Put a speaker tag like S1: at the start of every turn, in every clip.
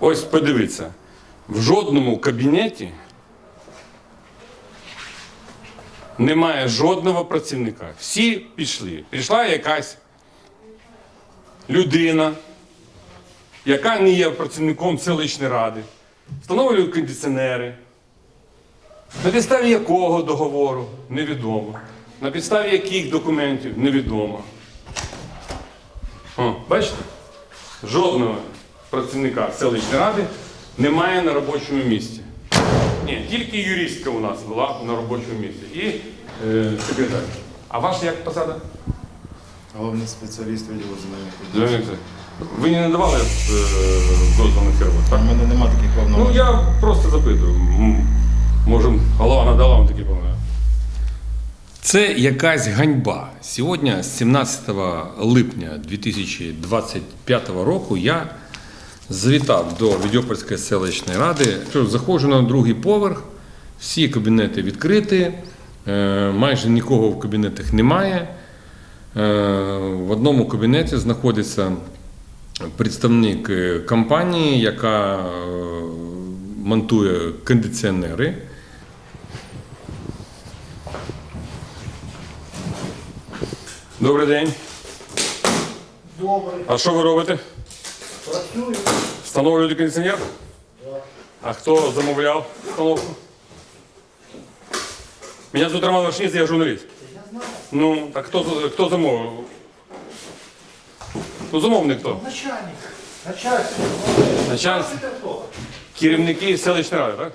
S1: Ось подивіться, в жодному кабінеті немає жодного працівника. Всі пішли. Прийшла якась людина, яка не є працівником селищної ради, встановлює кондиціонери. На підставі якого договору невідомо. На підставі яких документів невідомо. О, бачите? Жодного працівника селищної ради немає на робочому місці. Ні, тільки юристка у нас була на робочому місці. І е, секретар. А ваша як посада?
S2: Головний спеціаліст відділу земельних відносин.
S1: Ви не надавали е, на фірму,
S2: У
S1: так?
S2: мене нема таких
S1: Ну я просто запитую. Може, голова надала вам такі повноваження? Це якась ганьба. Сьогодні, 17 липня 2025 року, я завітав до Відьопольської селищної ради. Заходжу на другий поверх, всі кабінети відкриті, е, майже нікого в кабінетах немає. Е, В одному кабінеті знаходиться представник е, компанії, яка монтує кондиціонери. Добрий день.
S3: Добрий.
S1: А що ви робите?
S3: Працюю.
S1: Встановлюєте кондиціонер? А хто замовляв установку? Мене звуть Роман Вашніц, я журналіст.
S3: Я знаю.
S1: Ну, так хто, хто замовив? Ну, замовник хто?
S3: Начальник. Начальник.
S1: Начальник. Керівники селищної ради, так?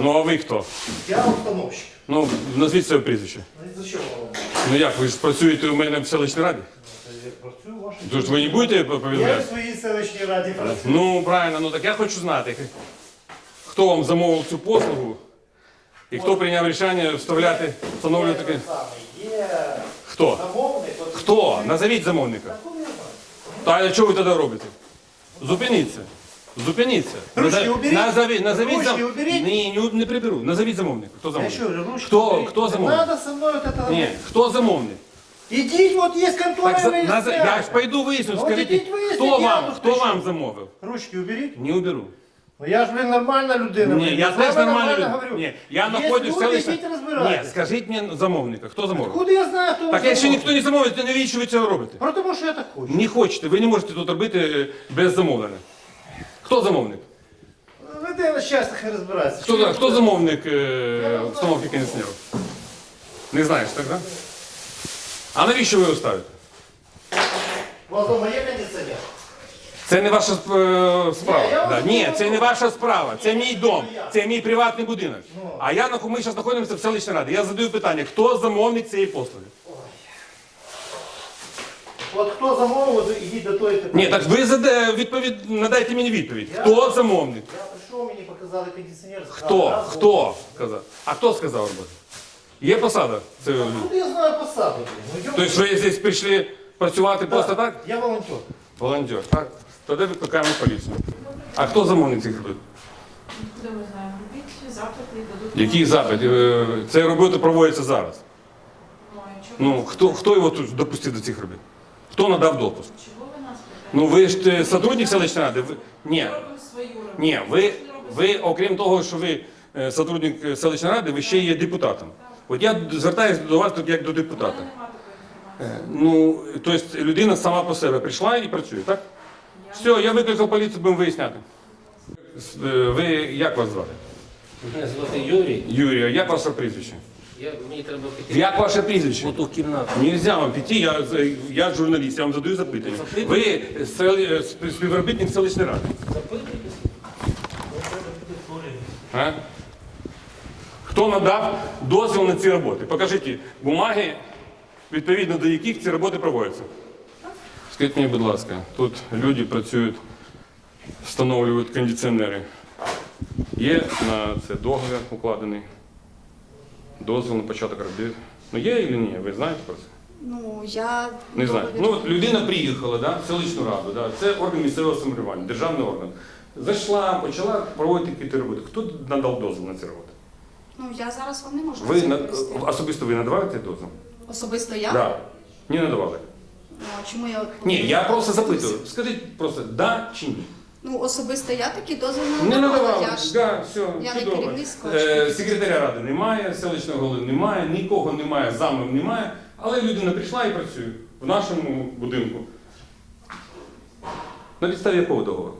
S1: Ну, а ви хто?
S3: Я установщик.
S1: Ну, назвіть своє прізвище.
S3: Ну, зачем вам?
S1: Ну як, ви ж працюєте у мене в селищній раді?
S3: Я працюю вашій.
S1: Тож ви не будете
S3: Я
S1: повідомляти?
S3: в своїй селищній раді працюю.
S1: Ну, правильно, ну так я хочу знати, хто вам замовив цю послугу і хто прийняв рішення вставляти, встановлювати. таке.
S3: Саме Є
S1: Хто?
S3: замовник. от-
S1: Хто? Назовіть замовника.
S3: Такого я.
S1: Та а що ви тоді робите? Зупиніться. Зупиніться.
S3: Ручки
S1: Наза-
S3: уберіть.
S1: Назовіть, назовіть
S3: Ручки
S1: зам-
S3: уберіть.
S1: Ні, не, не приберу. Назовіть замовника. Хто
S3: Я
S1: замовник?
S3: що, ручки
S1: Хто, хто
S3: Не
S1: замовник?
S3: Надо со мною вот это.
S1: Ні, хто замовник?
S3: Ідіть, от є контора.
S1: Так, за-
S3: ви
S1: наза- я ж пойду виясню,
S3: Ну,
S1: скажіть,
S3: ідіть виясніть,
S1: хто
S3: я
S1: вам,
S3: тут
S1: вам замовив?
S3: Ручки уберіть.
S1: Не уберу.
S3: Ну я ж, блин, нормальна людина.
S1: Ні,
S3: блин.
S1: я теж
S3: вами
S1: нормально
S3: говорю.
S1: Ні, я
S3: Є
S1: знаходжусь в
S3: люди,
S1: селищі.
S3: ідіть
S1: Ні,
S3: розбирайтесь.
S1: скажіть мені замовника. Хто замовив?
S3: Куди я знаю, хто
S1: Так
S3: ви
S1: якщо ніхто
S3: замовник?
S1: не замовить, то навіщо ви це робите?
S3: Про тому, що я так хочу.
S1: Не хочете, ви не можете тут робити е, без замовлення. Хто замовник?
S3: Ви на щастя хай розбирається.
S1: Хто, хто замовник е, встановки кондиціонерів? Не знаєш, так? Да? А навіщо ви його ставите?
S3: У вас дома є кондиціонер?
S1: Це не ваша е, справа.
S3: Ні, я
S1: Да. Ні, це не ваша справа. Це мій дом, це мій приватний будинок. А я нах- ми зараз знаходимося в селищній раді. Я задаю питання, хто замовник цієї послуги?
S3: От хто замовив, ідіть до тої тепер.
S1: Ні, так ви заде, відповідь, надайте мені відповідь. Хто замовник?
S3: Я прийшов, мені показали кондиціонер.
S1: Хто? Хто сказав? А хто сказав робити? Є посада? Це люди.
S3: Я знаю посаду? блін? Ну,
S1: Тобто ви здесь прийшли працювати просто так?
S3: Я волонтер.
S1: Волонтер, так? Тоді викликаємо поліцію. А хто замовник цих робіт?
S4: Куди ми знаємо? Робіть запити і дадуть.
S1: Який запит? Е, Це робота проводиться зараз.
S4: Ну, а чого
S1: Ну, хто, хто його тут допустив до цих робіт? Хто надав допуск?
S4: Чого ви нас питаєте?
S1: Ну ви ж е, сотрудник селищної ради? Ви... Ні,
S4: Ми робимо свою роботу.
S1: ні, ви, ви, окрім того, що ви е, сотрудник е, селищної ради, ви ще є депутатом. От я звертаюся до вас тут як до депутата. Е, Ну, тобто людина сама по себе прийшла і працює, так? Все, я викликав поліцію, будемо виясняти. Е, Ви як вас звати?
S5: Мене звати Юрій.
S1: Юрій, а як ваше прізвище?
S5: Я, мені треба піти
S1: Як ваше прізвище?
S5: ту кімнату.
S1: Нельзя вам піти, я, я журналіст, я вам задаю запитання. Ви сел- е, співробітник селищної ради.
S5: Запитуйтесь.
S1: А? Хто надав дозвіл на ці роботи? Покажіть бумаги, відповідно до яких ці роботи проводяться. Скажіть мені, будь ласка, тут люди працюють, встановлюють кондиціонери. Є на це договір укладений, дозвіл на початок робіт. Ну є чи ні? Ви знаєте про це?
S6: Ну, я
S1: Не знаю. Ну, от людина приїхала, да, в селищну раду, да, це орган місцевого самоврядування, державний орган. Зайшла, почала проводити якісь роботи. Хто надав дозвіл на ці роботи?
S6: Ну, я зараз вам не можу
S1: Ви на-
S6: відповісти.
S1: особисто ви надавали цей дозвіл?
S6: Особисто я?
S1: Да. Не надавали.
S6: Ну, а чому я
S1: Ні, я просто запитую. Скажіть просто да чи ні.
S6: Ну, особисто я такі дозвіл не
S1: Не
S6: надавала.
S1: надавали.
S6: Я ж
S1: Да, все,
S6: я не
S1: чудово.
S6: керівництво.
S1: Е, Секретаря ради немає, селищного голови немає, нікого немає, замів немає, але людина прийшла і працює в нашому будинку. На підставі якого договору?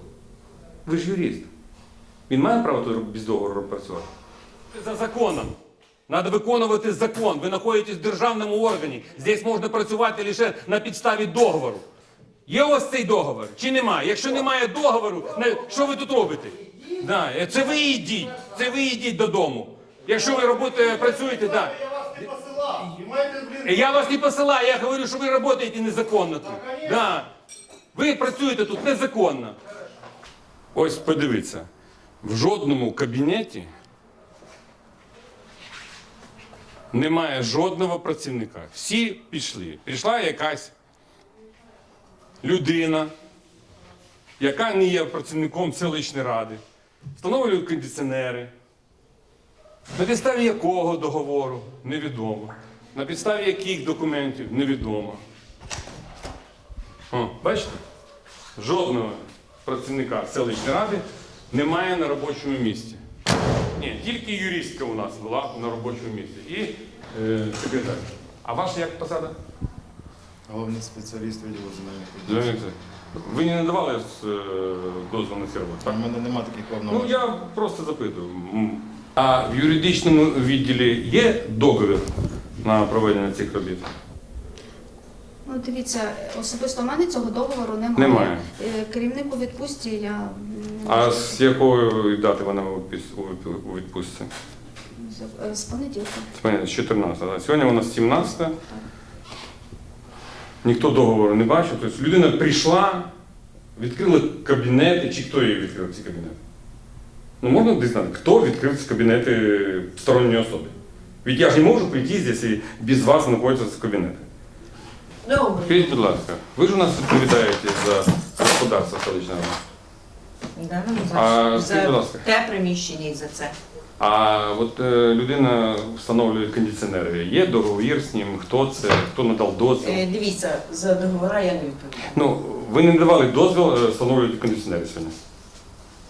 S1: Ви ж юрист. Він має право тут без договору працювати? За законом. Треба виконувати закон. Ви знаходитесь в державному органі. Здесь можна працювати лише на підставі договору. Є у вас цей договор чи немає? Якщо немає договору, що ви тут робите? Да, е, це ви йдіть, це ви йдіть додому. Якщо ви робите, працюєте, да.
S3: Я вас не посилав. І маєте, блін,
S1: Я вас не посилаю, я говорю, що ви працюєте незаконно тут. Да. Ви працюєте тут незаконно. Ось подивіться, в жодному кабінеті немає жодного працівника. Всі пішли. Прийшла якась людина, яка не є працівником селищної ради, встановлюють кондиціонери. На підставі якого договору невідомо. На підставі яких документів невідомо. О, бачите? Жодного працівника селищної ради немає на робочому місці. Ні, тільки юристка у нас була на робочому місці. І е, секретар. А ваша як посада?
S2: Головний спеціаліст відділу земельних
S1: Леонід Ви не надавали е, дозвіл на цю роботу?
S2: У
S1: Так?
S2: мене немає таких
S1: Ну
S2: повноважень.
S1: я просто запитую. М. А в юридичному відділі є договір на проведення цих робіт?
S6: Ну, дивіться, особисто в мене цього договору немає.
S1: Немає.
S6: Е, Керівник у відпустці я не
S1: А
S6: можу
S1: з якої дати вона у відпустці?
S6: з- е, з понеділка.
S1: З понеділка, з 14. Да? Сьогодні у нас 17. Ніхто договору не бачив. Тобто людина прийшла, відкрила кабінети, чи хто її відкрив ці кабінети? Ну можна дізнати, хто відкрив ці кабінети сторонньої особи? Ведь я ж не можу прийти здесь і без вас знаходитися в кабінеті.
S7: Добре.
S1: Скажіть, будь ласка, ви ж у нас відповідаєте за господарство селищного.
S7: Да, ну,
S1: А,
S7: за,
S1: скажіть, будь ласка.
S7: те приміщення і за це.
S1: А от е, людина встановлює кондиціонери. Є договір з ним, хто це, хто надав дозвіл.
S7: Е, дивіться, за договора я не відповідаю.
S1: Ну, ви не давали дозвіл е, встановлювати кондиціонери сьогодні.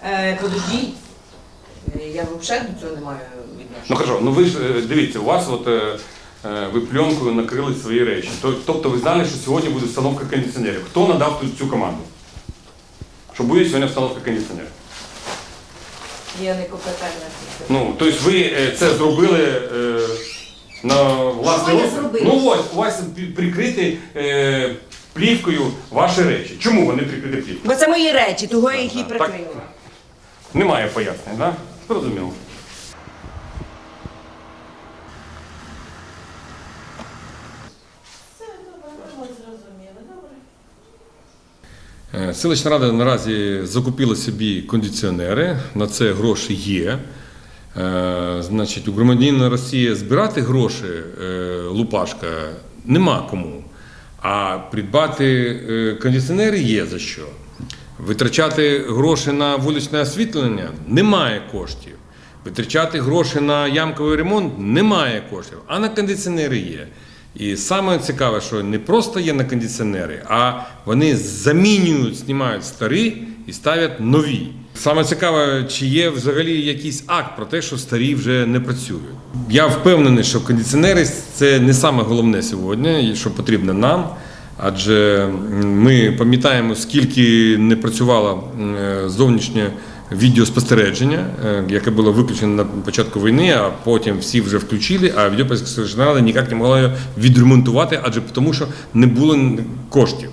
S7: Е, подождіть, Е, я взагалі до цього не маю
S1: Ну
S7: відношення.
S1: хорошо, ну ви ж е, дивіться, у вас от е, е, ви пленкою накрили свої речі. То- Тобто ви знали, що сьогодні буде встановка кондиціонерів. Хто надав тут цю команду? Що будет сьогодні встановка кондиціонерів?
S7: Я не компетентна. в цій
S1: Ну, тобто ви е, це зробили е, на власний
S7: я
S1: розсуд?
S7: зробила?
S1: Ну ось, у вас пі- прикриті е, плівкою ваші речі. Чому вони прикриті плівкою?
S7: Бо це мої речі, того я їх і
S1: Так.
S7: прикрила.
S1: Немає пояснень, так? Да? Зрозуміло. Селищна рада наразі закупила собі кондиціонери, на це гроші є. Е, Значить, у громадянина Росії збирати гроші е, Лупашка нема кому. А придбати е, кондиціонери є за що. Витрачати гроші на вуличне освітлення немає коштів. Витрачати гроші на ямковий ремонт немає коштів, а на кондиціонери є. І саме цікаве, що не просто є на кондиціонери, а вони замінюють, знімають старі і ставлять нові. Саме цікаве, чи є взагалі якийсь акт про те, що старі вже не працюють. Я впевнений, що кондиціонери це не саме головне сьогодні, що потрібно нам. Адже ми пам'ятаємо, скільки не працювало м, е, зовнішнє відеоспостереження, е, яке було виключено на початку війни, а потім всі вже включили, а відеоспостережна рада ніяк не могла його відремонтувати, адже тому, що не було коштів.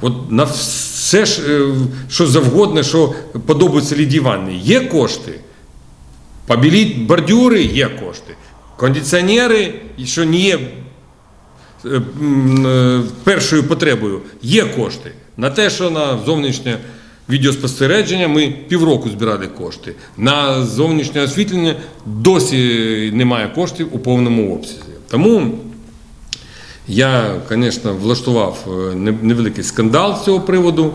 S1: От на все е, що завгодно, що подобається Івановні, є кошти. Побіліть бордюри є кошти. Кондиціонери, що не є е, першою потребою, є кошти. На те, що на зовнішнє відеоспостереження ми півроку збирали кошти. На зовнішнє освітлення досі немає коштів у повному обсязі. Тому я, звісно, влаштував е, невеликий скандал з цього приводу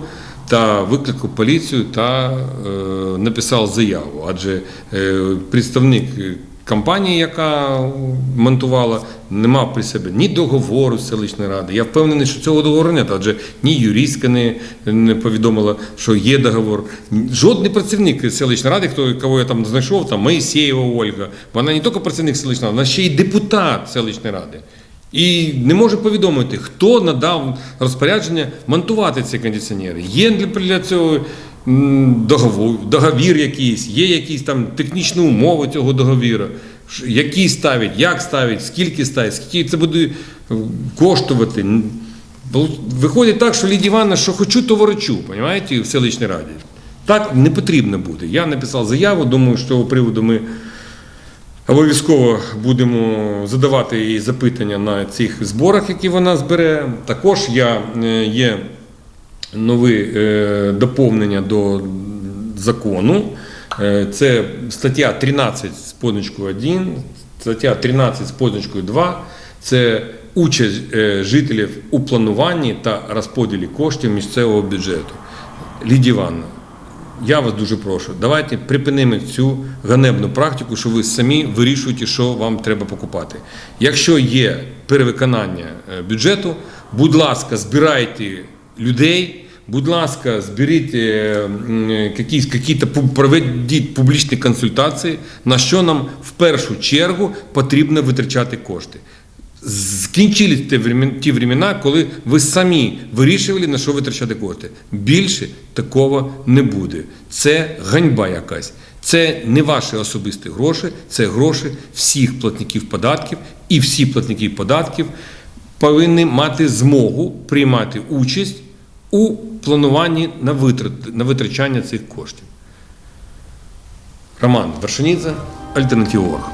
S1: та викликав поліцію та е, написав заяву. Адже е, представник
S8: компанії, яка монтувала, не мав при себе ні договору з селищної ради. Я впевнений, що цього договору немає, адже ні юристка не, не повідомила, що є договор. Жодний працівник селищної ради, хто кого я там знайшов, там Моїсеєва Ольга, вона не тільки працівник селищної ради, вона ще й депутат селищної ради. І не може повідомити, хто надав розпорядження монтувати ці кондиціонери. Є для, цього договор, договір якийсь, є якісь там технічні умови цього договіру, які ставить, як ставить, скільки ставить, скільки це буде е, коштувати. Виходить так, що Лідія Івановна, що хочу, то ворочу, розумієте, в селищній раді. Так не потрібно буде. Я написав заяву, думаю, що цього приводу ми Обов'язково будемо задавати їй запитання на цих зборах, які вона збере. Також я, е, є нові е, доповнення до закону. Е, Це стаття 13 з позначкою 1, стаття 13 з позначкою 2. Це участь е, жителів у плануванні та розподілі коштів місцевого бюджету. Лідія Івановна, я вас дуже прошу, давайте припинимо цю ганебну практику, що ви самі вирішуєте, що вам треба покупати. Якщо є перевиконання е, бюджету, будь ласка, збирайте людей, будь ласка, зберіть е, м, якісь, якісь проведіть публічні консультації, на що нам в першу чергу потрібно витрачати кошти. Скінчились ті времена, коли ви самі вирішували, на що витрачати кошти. Більше такого не буде. Це ганьба якась. Це не ваші особисті гроші, це гроші всіх платників податків, і всі платники податків повинні мати змогу приймати участь у плануванні на, витрат, на витрачання цих коштів. Роман Вершинідзе, Альтернатива.